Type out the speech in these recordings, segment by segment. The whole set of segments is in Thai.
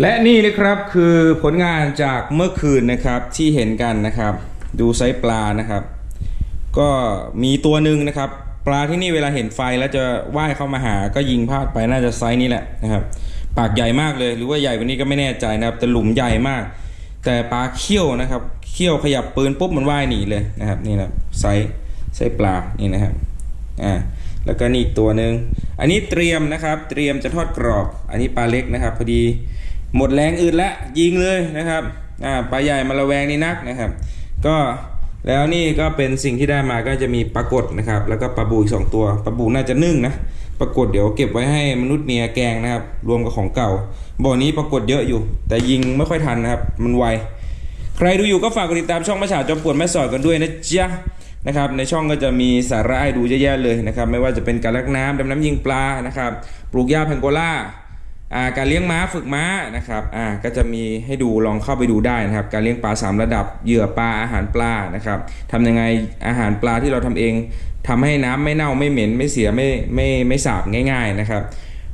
และนี่นะครับคือผลงานจากเมื่อคืนนะครับที่เห็นกันนะครับ ดูไซส์ปลานะครับ ก็มีตัวหนึ่งนะครับ ปลาที่นี่เวลาเห็นไฟแล้วจะว่ายเข้ามาหาก็ยิงพลาดไปน่าจะไซส์นี้แหละนะครับ ปากใหญ่มากเลยหรือว่าใหญ่กว่านี้ก็ไม่แน่ใจนะครับ แต่หลุมใหญ่มาก แต่ปลาเขี้ยวนะครับเขี้ยวขยับปืนปุ๊บมันว่ายหนีเลยนะครับนี่นะไซส์ไซส์ปลานี่นะครับอ่าแล้วก็นี่อีกตัวหนึ่งอันนี้เตรียมนะครับ เตรียมจะทอดกรอบ อันนี้ปลาเล็กนะครับพอดี หมดแรงอื่นแล้วยิงเลยนะครับอ่าปลาใหญ่มาระแวงนี่นักนะครับ ก็แล้วนี่ก็เป็นสิ่งที่ได้มาก็จะมีปลากดนะครับ แล้วก็ปลาบูอีกสองตัวปลาบูน่าจะนึ่งนะปรากฏเดี๋ยวเก็บไว้ให้มนุษย์เมียแกงนะครับ รวมกับของเก่า บ่อนี้ปรากฏเยอะอยู่ แต่ยิงไม่ค่อยทันนะครับ มันไว ใครดูอยู่ก็ฝากกดติดตามช่องมาฉาจอมปวดแม่สอดกันด้วยนะจ๊ะนะครับ ในช่องก็จะมีสาระให้ดูเยอะแยะเลยนะครับ ไม่ว่าจะเป็นการลักน้ำดำน้ำยิงปลานะครับ ปลูกหญ้าแพงโกล่า การเลี้ยงม้าฝึกม้านะครับก็จะมีให้ดูลองเข้าไปดูได้นะครับ การเลี้ยงปลาสามระดับเหยื่อปลาอาหารปลานะครับทำยังไงอาหารปลาที่เราทำเองทำให้น้ำไม่เน่าไม่เหม็นไม่เสียไม่ไม่ไม่สาบง่าย ๆนะครับ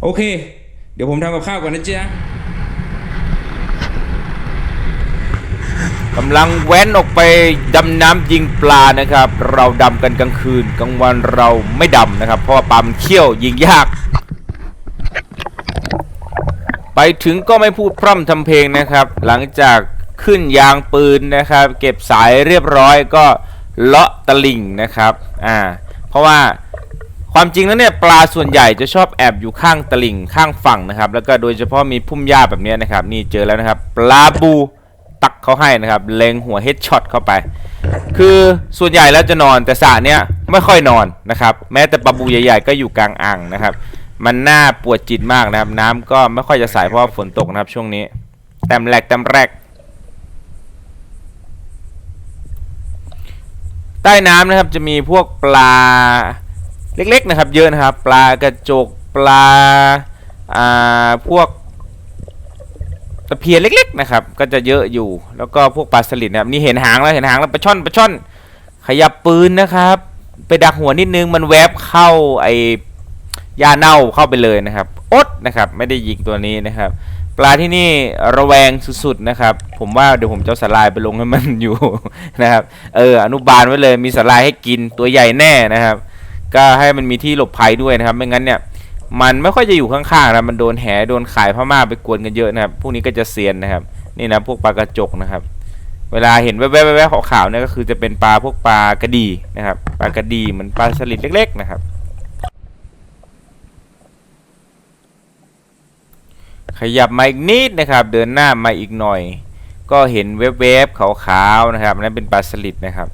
โอเค เดี๋ยวผมทำกับข้าวก่อนนะจ๊ะกำลังแว้นออกไปดำน้ำยิงปลานะครับ เราดำกันกลางคืนกลางวันเราไม่ดำนะครับ เพราะว่าปลามันเขี้ยวยิงยาก ไปถึงก็ไม่พูดพร่ำทำเพลงนะครับ หลังจากขึ้นยางปืนนะครับ เก็บสายเรียบร้อยก็เลาะตะลิ่งนะครับอ่าเพราะว่าความจริงแล้วเนี่ยปลาส่วนใหญ่จะชอบแอบอยู่ข้างตลิ่งข้างฝั่งนะครับ แล้วก็โดยเฉพาะมีพุ่มหญ้าแบบนี้นะครับ นี่เจอแล้วนะครับ ปลาบูตักเขาให้นะครับ เล็งหัวเฮดช็อตเข้าไป คือส่วนใหญ่แล้วจะนอนแต่สระเนี้ยไม่ค่อยนอนนะครับ แม้แต่ปลาบูใหญ่ ๆ ก็อยู่กลางอ่างนะครับ มันน่าปวดจิตมากนะครับ น้ำก็ไม่ค่อยจะใสเพราะว่าฝนตกนะครับช่วงนี้ แต้มแรกแต้มแรก ใต้น้ำนะครับจะมีพวกปลาเล็กๆนะครับ เยอะนะครับ ปลากระจกปลาอ่าพวกตะเพียนเล็กๆนะครับ ก็จะเยอะอยู่แล้วก็พวกปลาสลิดนะครับนี่เห็นหางแล้วเห็นหางแล้วปลาช่อนปลาช่อน ขยับปืนนะครับ ไปดักหัวนิดนึงมันแวบเข้าไอ้ ยาเน่าเข้าไปเลยนะครับอดนะครับไม่ได้ยิงตัวนี้นะครับ ปลาที่นี่ระแวงสุดๆนะครับ ผมว่าเดี๋ยวผมจะสลายไปลงให้มันอยู่ นะครับเอออนุบาลไว้เลยมีสลายให้กินตัวใหญ่แน่นะครับ ก็ให้มันมีที่หลบภัยด้วยนะครับไม่งั้นเนี่ยมันไม่ค่อยจะอยู่ข้างๆนะมันโดนแหโดนขายพม่าไปกวนกันเยอะนะครับ พวกนี้ก็จะเซียนนะครับ นี่นะพวกปลากระจกนะครับ เวลาเห็นแวบๆๆขาวๆเนี่ยก็คือจะเป็นปลาพวกปลากระดีนะครับ ปลากระดีเหมือนปลาสลิดเล็ก ๆ นะครับ ขยับมาอีกนิดนะครับ เดินหน้ามาอีกหน่อย ก็เห็นเวบๆขาวๆนะครับนนั้นเป็นปลาสลิดนะครับ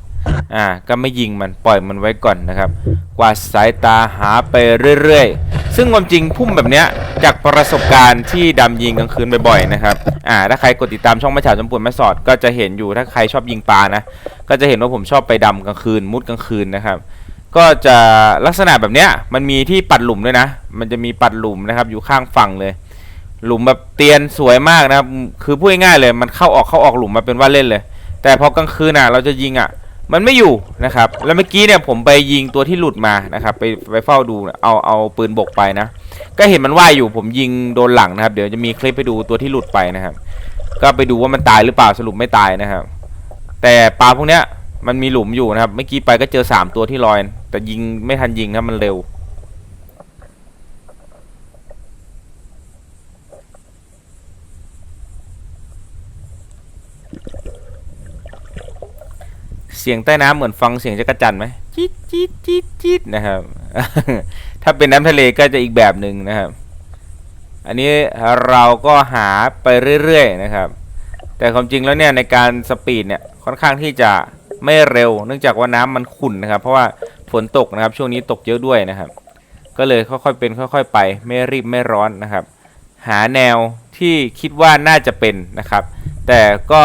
อ่าก็ไม่ยิงมันปล่อยมันไว้ก่อนนะครับ กวาดสายตาหาไปเรื่อยๆ ซึ่งความจริงพุ่มแบบเนี้ยจากประสบการณ์ที่ดำยิงกลางคืนบ่อยๆนะครับอ่าถ้าใครกดติดตามช่องมาฉาจมปุ่นแม่สอดก็จะเห็นอยู่ถ้าใครชอบยิงปลานะก็จะเห็นว่าผมชอบไปดำกลางคืนมุดกลางคืนนะครับ ก็จะลักษณะแบบเนี้ยมันมีที่ปัดหลุมด้วยนะ มันจะมีปัดหลุมนะครับอยู่ข้างฝั่งเลย หลุมแบบเตียนสวยมากนะครับ คือพูดง่ายๆเลย มันเข้าออกเข้าออกหลุมมาเป็นว่าเล่นเลย แต่พอกลางคืนอะ เราจะยิงอะ มันไม่อยู่นะครับ แล้วเมื่อกี้เนี่ยผมไปยิงตัวที่หลุดมานะครับ ไปไปเฝ้าดู เอาเอาปืนบกไปนะ ก็เห็นมันว่ายอยู่ ผมยิงโดนหลังนะครับ เดี๋ยวจะมีคลิปไปดูตัวที่หลุดไปนะครับ ก็ไปดูว่ามันตายหรือเปล่า สรุปไม่ตายนะครับ แต่ปลาพวกเนี้ยมันมีหลุมอยู่นะครับ เมื่อกี้ไปก็เจอสามตัวที่ลอย แต่ยิงไม่ทันยิงนะมันเร็ว เสียงใต้น้ำเหมือนฟังเสียงจักรจันไหมจี๊ดจี๊ดจี๊ดจี๊ดนะครับ ถ้าเป็นน้ำทะเลก็จะอีกแบบหนึ่งนะครับ อันนี้เราก็หาไปเรื่อยๆนะครับ แต่ความจริงแล้วเนี่ยในการสปีดเนี่ยค่อนข้างที่จะไม่เร็ว เนื่องจากว่าน้ำมันขุ่นนะครับ เพราะว่าฝนตกนะครับ ช่วงนี้ตกเยอะด้วยนะครับ ก็เลยค่อยๆเป็นค่อย ๆ ไป ไม่รีบไม่ร้อนนะครับ หาแนวที่คิดว่าน่าจะเป็นนะครับ แต่ก็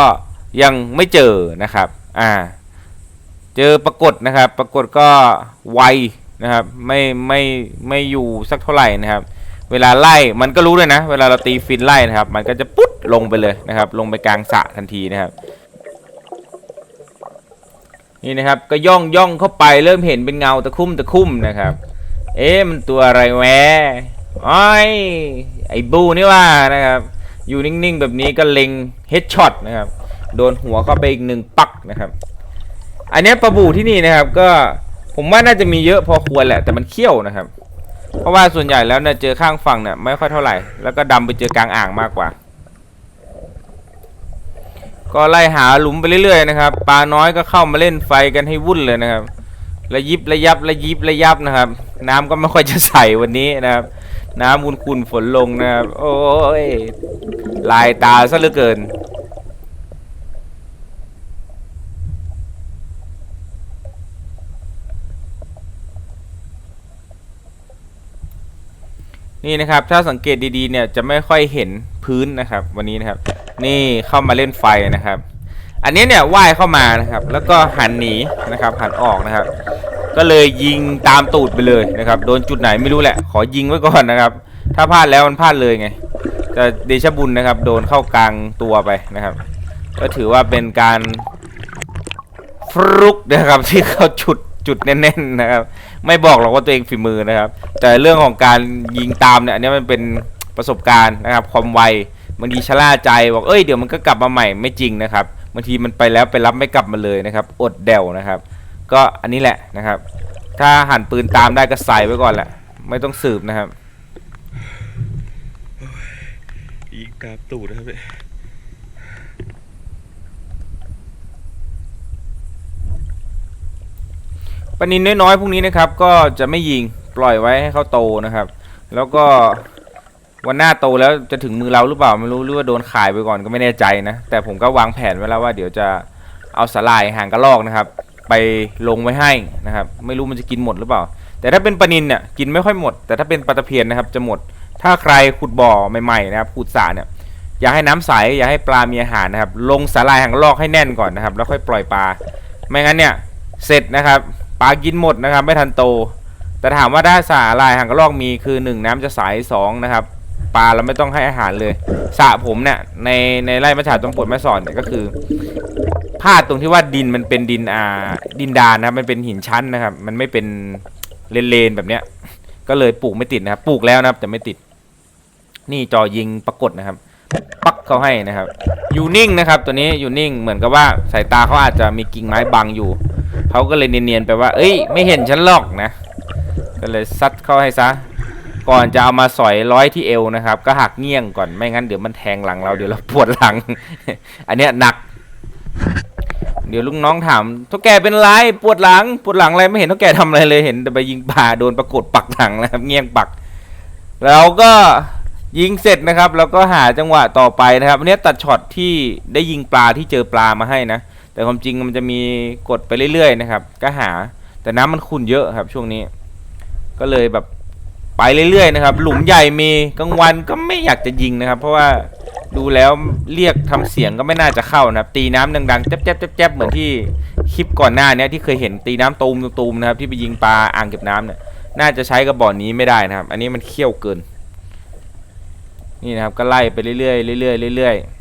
ยังไม่เจอนะครับ อ่า เจอปรากฏนะครับปรากฏก็ไวนะครับไม่ไม่ไม่อยู่สักเท่าไหร่นะครับ เวลาไล่มันก็รู้เลยนะ เวลาเราตีฟินไล่นะครับ มันก็จะปุ๊ดลงไปเลยนะครับ ลงไปกลางสะทันทีนะครับนี่นะครับก็ย่องย่องเข้าไปเริ่มเห็นเป็นเงาตะคุ่มตะคุ่มนะครับ เอ๊ะมันตัวอะไรแวะอ้อยไอ้บูนี่ว่านะครับ อยู่นิ่งๆแบบนี้ก็เล็งเฮดช็อตนะครับ โดนหัวเข้าไปอีกหนึ่งปักนะครับ อันนี้ปลาบูที่นี่นะครับ ก็ผมว่าน่าจะมีเยอะพอควรแหละ แต่มันเขี้ยวนะครับ เพราะว่าส่วนใหญ่แล้วเนี่ยเจอข้างฝั่งเนี่ยไม่ค่อยเท่าไหร่ แล้วก็ดำไปเจอกลางอ่างมากกว่า ก็ไล่หาหลุมไปเรื่อยๆนะครับปลาน้อยก็เข้ามาเล่นไฟกันให้วุ่นเลยนะครับระยิบระยับระยิบระยับนะครับ น้ำก็ไม่ค่อยจะใสวันนี้นะครับ น้ำคุนฝนลงนะครับ โอ้ยลายตาซะเหลือเกิน นี่นะครับ ถ้าสังเกตดีๆเนี่ยจะไม่ค่อยเห็นพื้นนะครับ วันนี้นะครับ นี่เข้ามาเล่นไฟนะครับ อันนี้เนี่ยว่ายเข้ามานะครับ แล้วก็หันหนีนะครับ หันออกนะครับ ก็เลยยิงตามตูดไปเลยนะครับ โดนจุดไหนไม่รู้แหละ ขอยิงไว้ก่อนนะครับ ถ้าพลาดแล้วมันพลาดเลยไงแต่เดชะบุญนะครับ โดนเข้ากลางตัวไปนะครับ ก็ถือว่าเป็นการฟลุกนะครับที่เขาจุดจุดแน่นๆนะครับ ไม่บอกหรอกว่าตัวเองฝีมือนะครับ แต่เรื่องของการยิงตามเนี่ยอันนี้มันเป็นประสบการณ์นะครับ ความไวบางทีชะล่าใจบอกเอ้ยเดี๋ยวมันก็กลับมาใหม่ไม่จริงนะครับบางทีมันไปแล้วไปรับไม่กลับมาเลยนะครับ อดเดวนะครับ ก็อันนี้แหละนะครับ ถ้าหันปืนตามได้ก็ใส่ไว้ก่อนแหละ ไม่ต้องสืบนะครับยิงตามตูดนะครับเนี่ย ปลานินน้อยๆพวกนี้นะครับก็จะไม่ยิงปล่อยไว้ให้เขาโตนะครับ แล้วก็วันหน้าโตแล้วจะถึงมือเราหรือเปล่าไม่รู้หรือว่าโดนขายไปก่อนก็ไม่แน่ใจนะ แต่ผมก็วางแผนไว้แล้วว่าเดี๋ยวจะเอาสลายหางกระรอกนะครับ ไปลงไว้ให้นะครับ ไม่รู้มันจะกินหมดหรือเปล่า แต่ถ้าเป็นปลานินเนี่ยกินไม่ค่อยหมด แต่ถ้าเป็นปลาตะเพียนนะครับจะหมด ถ้าใครขุดบ่อใหม่ๆนะครับขุดสระเนี่ยอยากให้น้ำใสอยากให้ปลามีอาหารนะครับ ลงสาลายหางกระรอกให้แน่นก่อนนะครับ แล้วค่อยปล่อยปลา ไม่งั้นเนี่ย เสร็จนะครับ ปลากินหมดนะครับ ไม่ทันโต แต่ถามว่าถ้สาลายหางกระรอกมีคือหนึ่งน้ำจะใสสองนะครับปลาเราไม่ต้องให้อาหารเลยสระผมเนี่ยในในไร่มะฉาตรงปวดแม่สอนเนี่ยก็คือพลาดตรงที่ว่าดินมันเป็นดินอ่าดินดานนะครับมันเป็นหินชั้นนะครับ มันไม่เป็นเลนๆแบบเนี้ย ก็เลยปลูกไม่ติดนะครับ ปลูกแล้วนะครับ แต่ไม่ติด นี่จอยิงปรากฏนะครับ ปักเขาให้นะครับ อยู่นิ่งนะครับตัวนี้อยู่นิ่งเหมือนกับว่าสายตาเขาอาจจะมีกิ่งไม้บังอยู่ เขาก็เลยเนียนๆไปว่า เอ้ย ไม่เห็นฉันหรอกนะ ก็เลยซัดเข้าให้ซะ ก่อนจะเอามาสอยร้อยที่เอวนะครับ ก็หักเงี้ยงก่อน ไม่งั้นเดี๋ยวมันแทงหลังเราเดี๋ยวเราปวดหลัง อันเนี้ยหนัก เดี๋ยวลุงน้องถามท่าแกเป็นไรปวดหลัง ปวดหลังอะไรไม่เห็นท่าแกทำอะไรเลย เห็นแต่ไปยิงปลาโดนปรากฏปักหลังนะครับ เงี้ยงปัก แล้วก็ ยิงเสร็จนะครับ แล้วก็หาจังหวะต่อไปนะครับอันนี้ตัดช็อตที่ได้ยิงปลาที่เจอปลามาให้นะ แต่ความจริงมันจะมีกดไปเรื่อยๆนะครับ ก็หาแต่น้ำมันขุ่นเยอะครับ ช่วงนี้ ก็เลยแบบไปเรื่อยๆนะครับ หลุมใหญ่มีกลางวันก็ไม่อยากจะยิงนะครับ เพราะว่าดูแล้วเรียกทำเสียงก็ไม่น่าจะเข้านะครับ ตีน้ำดังๆแจ๊บๆแจ๊บๆเหมือนที่คลิปก่อนหน้าเนี้ยที่เคยเห็นตีน้ำตูมตูมๆนะครับที่ไปยิงปลาอ่างเก็บน้ำเนี่ยน่าจะใช้กับบ่อนนี้ไม่ได้นะครับ อันนี้มันเขี้ยวเกิน นี่นะครับก็ไล่ไปเรื่อยๆเรื่อยๆเรื่อยๆ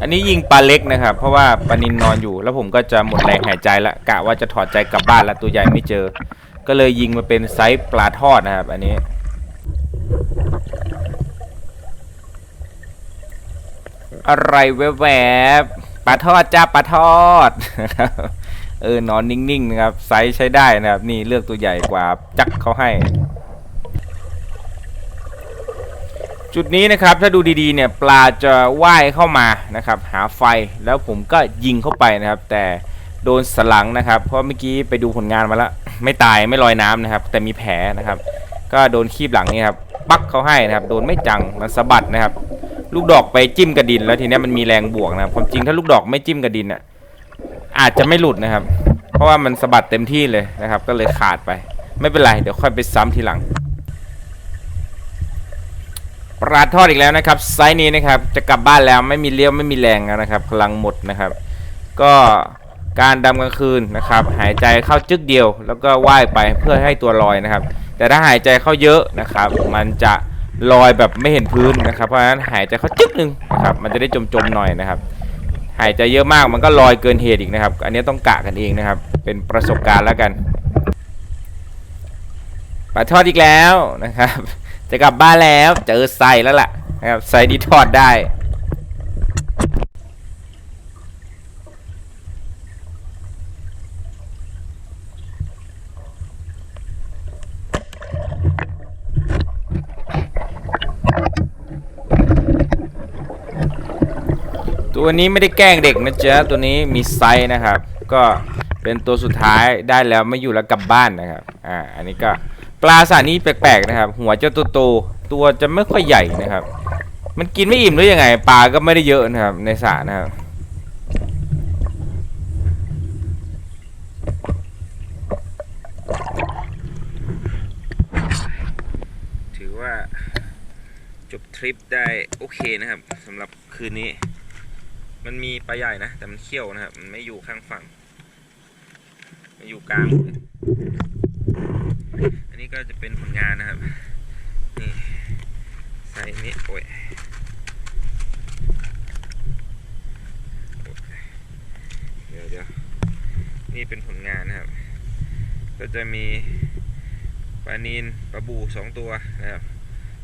อันนี้ยิงปลาเล็กนะครับ เพราะว่าปลานินนอนอยู่ แล้วผมก็จะหมดแรงหายใจละกะว่าจะถอดใจกลับบ้านแล้วตัวใหญ่ไม่เจอ ก็เลยยิงมาเป็นไซส์ปลาทอดนะครับ อันนี้ อะไรแวบๆปลาทอดจ้าปลาทอดเออนอนนิ่งๆนะครับไซส์ใช้ได้นะครับ นี่เลือกตัวใหญ่กว่าจักเขาให้ จุดนี้นะครับถ้าดูดีๆเนี่ยปลาจะว่ายเข้ามานะครับหาไฟแล้วผมก็ยิงเข้าไปนะครับ แต่โดนสลังนะครับ เพราะเมื่อกี้ไปดูผลงานมาแล้วไม่ตายไม่ลอยน้ำนะครับ แต่มีแผลนะครับ ก็โดนคีบหลังนี่ครับปักเขาให้นะครับ โดนไม่จังมันสะบัดนะครับ ลูกดอกไปจิ้มกระดิน แล้วทีนี้มันมีแรงบวกนะครับความจริงถ้าลูกดอกไม่จิ้มกระดินอะอาจจะไม่หลุดนะครับ เพราะว่ามันสะบัดเต็มที่เลยนะครับ ก็เลยขาดไป ไม่เป็นไรเดี๋ยวค่อยไปซ้ำทีหลัง ปลาทอดอีกแล้วนะครับไซส์นี้นะครับจะกลับบ้านแล้วไม่มีเลี้ยวไม่มีแรงแล้วนะครับพลังหมดนะครับ ก็การดำกลางคืนนะครับ หายใจเข้าจึกเดียว แล้วก็ว่ายไปเพื่อให้ตัวลอยนะครับ แต่ถ้าหายใจเข้าเยอะนะครับ มันจะลอยแบบไม่เห็นพื้นนะครับ เพราะฉะนั้นหายใจเข้าจึกหนึ่งนะครับมันจะได้จมๆหน่อยนะครับ หายใจเยอะมากมันก็ลอยเกินเหตุอีกนะครับ อันนี้ต้องกะกันเองนะครับ เป็นประสบการณ์แล้วกันปลาทอดอีกแล้วนะครับ จะกลับบ้านแล้วเจอไซแล้วล่ะนะครับไซที่ทอดได้ตัวนี้ไม่ได้แกล้งเด็กนะจ๊ะตัวนี้มีไซส์นะครับ ก็เป็นตัวสุดท้ายได้แล้วไม่อยู่แล้วกลับบ้านนะครับ อ่า อันนี้ก็ ปลาสานี้แปลกๆนะครับ หัวจะโตๆตัวจะไม่ค่อยใหญ่นะครับ มันกินไม่อิ่มหรือยังไง ปลาก็ไม่ได้เยอะนะครับ ในสระนะครับถือว่าจบทริปได้โอเคนะครับสำหรับคืนนี้ มันมีปลาใหญ่นะ แต่มันเขี้ยวนะครับ มันไม่อยู่ข้างฝั่ง มันอยู่กลาง นี้ก็จะเป็นผลงานนะครับ นี่ไซส์นี้โอ้ยเดี๋ยวเดี๋ยวนี่เป็นผลงานนะครับ ก็จะมีปลานีนปลาบูสองตัวนะครับ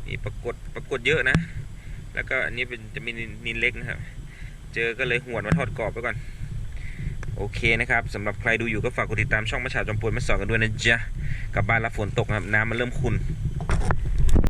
มีปรากฏปรากฏเยอะนะ แล้วก็อันนี้เป็นจะมีนินนินเล็กนะครับ เจอก็เลยหวนมาทอดกรอบไปก่อน โอเคนะครับสำหรับใครดูอยู่ก็ฝากกดติดตามช่องมาฉาจอมปวนมาสอนกันด้วยนะจ๊ะกลับบ้านรับฝนตกนะครับน้ำมันเริ่มขุ่น